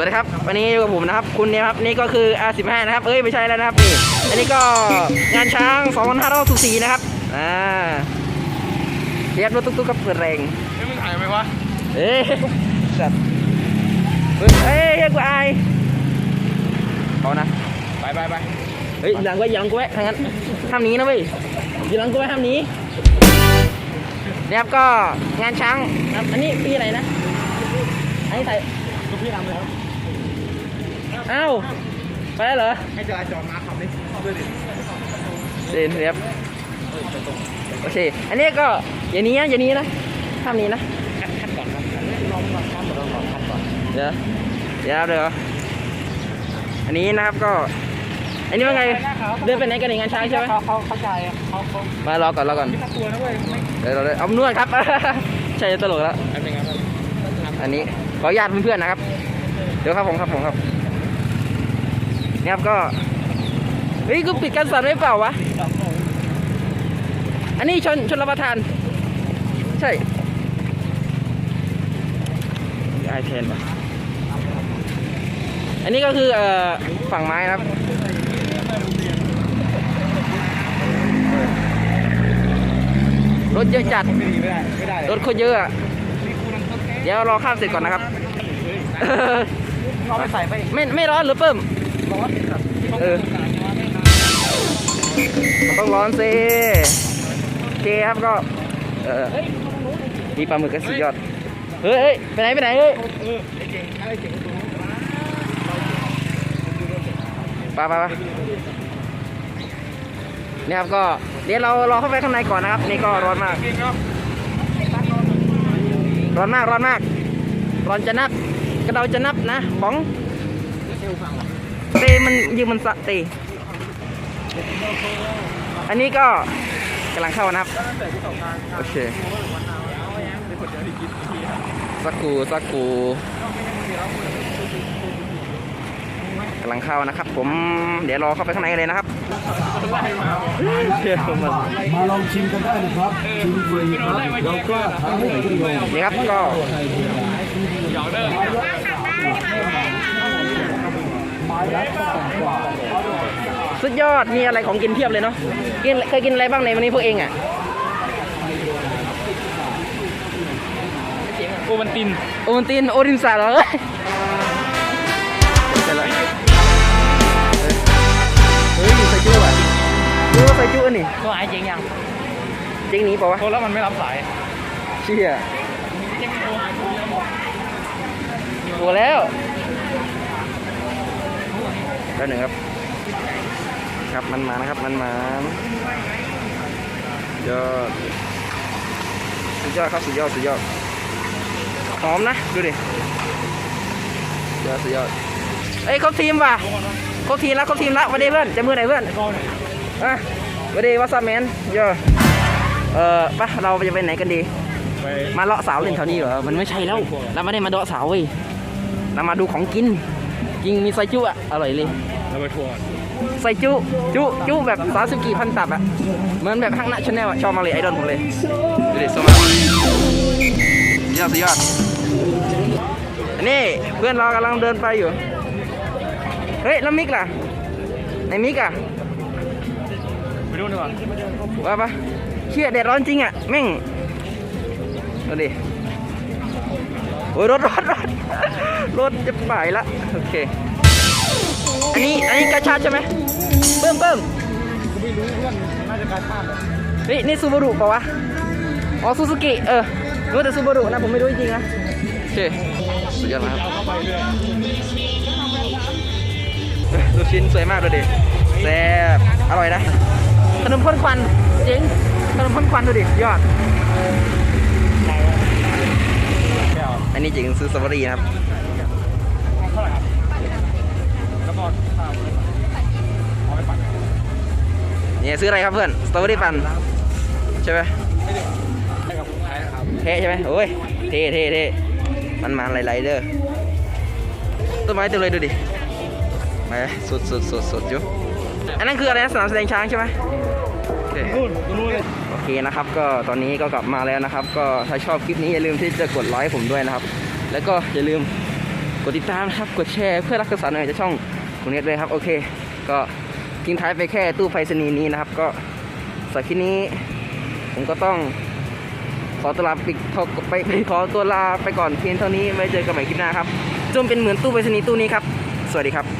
วัสดีครับ วันนี้อยู่กับผมนะครับ คุณเนี่ยครับ นี่ก็คือ R15 นะครับ เอ้ย ไม่ใช่แล้วนะครับ นี่ อันนี้ก็งานช้าง2564นะครับ อ่าเรียบรถตุ๊กๆกับเปิดแรงเฮ้ยมึงถ่ายไหมวะ เอ้ยสัตว์เฮ้ยเฮ้ยเฮ้ยกูอายเอานะ ไปไปไปเฮ้ยหลังไว้หลังกูไว้ทางนั้นห้ามหนี้นะเว้ยอยู่หลังกูไว้ห้ามหนี้เนี่ยครับก็งานช้างครับอันนี้ปีอะไรนะ อันนี้ใส่ลูกพี่ทำเลยครับ อ้าวไปแล้วเหรอ ให้จราจรมาขับดิด้วยดิเดินครับโอเค อันนี้ก็อย่างนี้นะอย่างนี้นะห้ามหนี้นะคัดคัดก่อนครับลองก่อนคัดก่อนลองคัดก่อนเดี๋ยวเดี๋ยวเดี๋ยวอันนี้นะครับก็ อันนี้ว่าไงเดินไปไหนกันในงานช้างใช่ไหมเขาเขาเข้าใจเขาเขามารอก่อนรอก่อนไม่ตัวนะเว้ยไม่เดี๋ยวเราเลยเอานวดครับใช่ตลกแล้วอันเป็นไงครับอันนี้ขออนุญาตเพื่อนๆนะครับ เดี๋ยวครับผมครับผมครับเนี่ย ครับก็เฮ้ยกูปิดการสั่นไว้เปล่าวะ อันนี้ชนชนรับประทาน ใช่ไอเทนปะอันนี้ก็คือเอ่อฝั่งไม้นะครับรถเยอะจัดไม่ดีไม่ได้ไม่ได้รถคนเยอะอะ เดี๋ยวรอข้ามเสร็จก่อนนะครับเราไปใส่ไปไม่ไม่ร้อนหรือเพิ่ม ร้อนครับเออต้องร้อนสิโอเคครับก็เออมีปลาหมึกก็สุดยอด เฮ้ยไปไหนไปไหนเฮ้ยเออไอ้เก่งไอ้เก่งตรงนู้นไปไปไปเนี่ยครับก็เดี๋ยวเรารอเข้าไปข้างในก่อนนะครับ นี่ก็ร้อนมาก ร้อนมากร้อนมาก ร้อนจะนับกระเดาจะนับนะบ้อง เตมันยืมมันสะเตอันนี้ก็กำลังเข้านะครับ โอเค สักครูสักครูกำลังเข้านะครับ ผมเดี๋ยวรอเข้าไปข้างในเลยนะครับเดี๋ยวผมมามาลองชิมกันได้นะครับชิมฟรีครับแล้วก็ทำให้ฟรีเลยนี่ครับก็ไม้ละ สองกว่าสุดยอดมีอะไรของกินเพียบเลยเนาะกินเคยกินอะไรบ้างในวันนี้พวกเองอะโอวันตินโอวัลตินโอริมสาเหรอเอ้ยเสร็จแล้วเฮ้ยใส่จุ๊อะดูว่าใส่จุ๊อันนี่ตัวหายเจ๋งยังจริงหนี้เปล่าวะโทรแล้วมันไม่รับสายเชี่ยโหแล้ว แล้วหนึ่งครับ ครับมันมานะครับมันมายอดสุดยอดครับสุดยอดสุดยอดหอมนะดูดิยอดสุดยอดเอ้ยครบทีมว่ะครบทีมแล้วครบทีมแล้ววันนี้เพื่อนจะมือไหนเพื่อนอะวันนี้วัสแมนเยอะเออปะเราจะไปไหนกันดี มาเลาะสาวเล่นแถวนี้เหรอมันไม่ใช่แล้วเราไม่ได้มาเลาะสาวเว้ยเรามาดูของกิน จริงมีไซจุอะ อร่อยเลยเราไปทัวร์ไซจุจุจุแบบสาวสกีพันตับอะเหมือนแบบห้างหน้าชาแนลอะชอบมากเลยไอดอลผมเลยดูดิสมัยยอดสุดยอดอันนี่เพื่อนเรากำลังเดินไปอยู่ เฮ้ยแล้วมิกล่ะไหนมิกอะไปดูดีกว่าว่าปะเชี่ยแดดร้อนจริงอะแม่งดูดิโอ้ยรถรถรถ รถจะไปละโอเค อันนี้อันนี้กาชาใช่ไหมเพิ่มเพิ่มกูไม่รู้เพื่อนน่าจะการพลาดเลยเฮ้ยนี่ซูบารุเปล่าวะอ๋อซูซูกิเออรู้แต่ซูบารุนะผมไม่รู้จริงนะโอเคสุดยอดนะครับเอาเข้าไปด้วยเฮ้ยลูกชิ้นสวยมากเลยดิแซ่บอร่อยนะขนมพ่นควันจริงขนมพ่นควันดูดิยอดแก้ว อันนี้จริงซื้อสตรอเบอรี่นะครับเท่าไหร่ครับแล้วก็ข้าวเอาไปปั่นเนี่ยซื้ออะไรครับเพื่อนสตรอเบอรี่ปั่นใช่ไหมเท่ใช่ไหมโอ้ยเท่เท่เท่มันมาไหลๆเด้อต้นไม้เต็มเลยดูดิไปสุดสุดสุดสุดอยู่อันนั้นคืออะไรนะสนามแสดงช้างใช่ไหม โอเคนะครับ ก็ตอนนี้ก็กลับมาแล้วนะครับ ก็ถ้าชอบคลิปนี้อย่าลืมที่จะกดไลค์ผมด้วยนะครับ แล้วก็อย่าลืมกดติดตามนะครับ กดแชร์เพื่อรักษาหน่อยจะช่องของเน็ตเลยครับ โอเค ก็ทิ้งท้ายไปแค่ตู้ไฟสนีย์นี้นะครับ ก็สำหรับคลิปนี้ ผมก็ต้องขอตัวลาไปไปไปขอตัวลาไปก่อนเพียงเท่านี้ไว้เจอกันใหม่คลิปหน้าครับจงเป็นเหมือนตู้ไปรษณีย์ตู้นี้ครับ สวัสดีครับ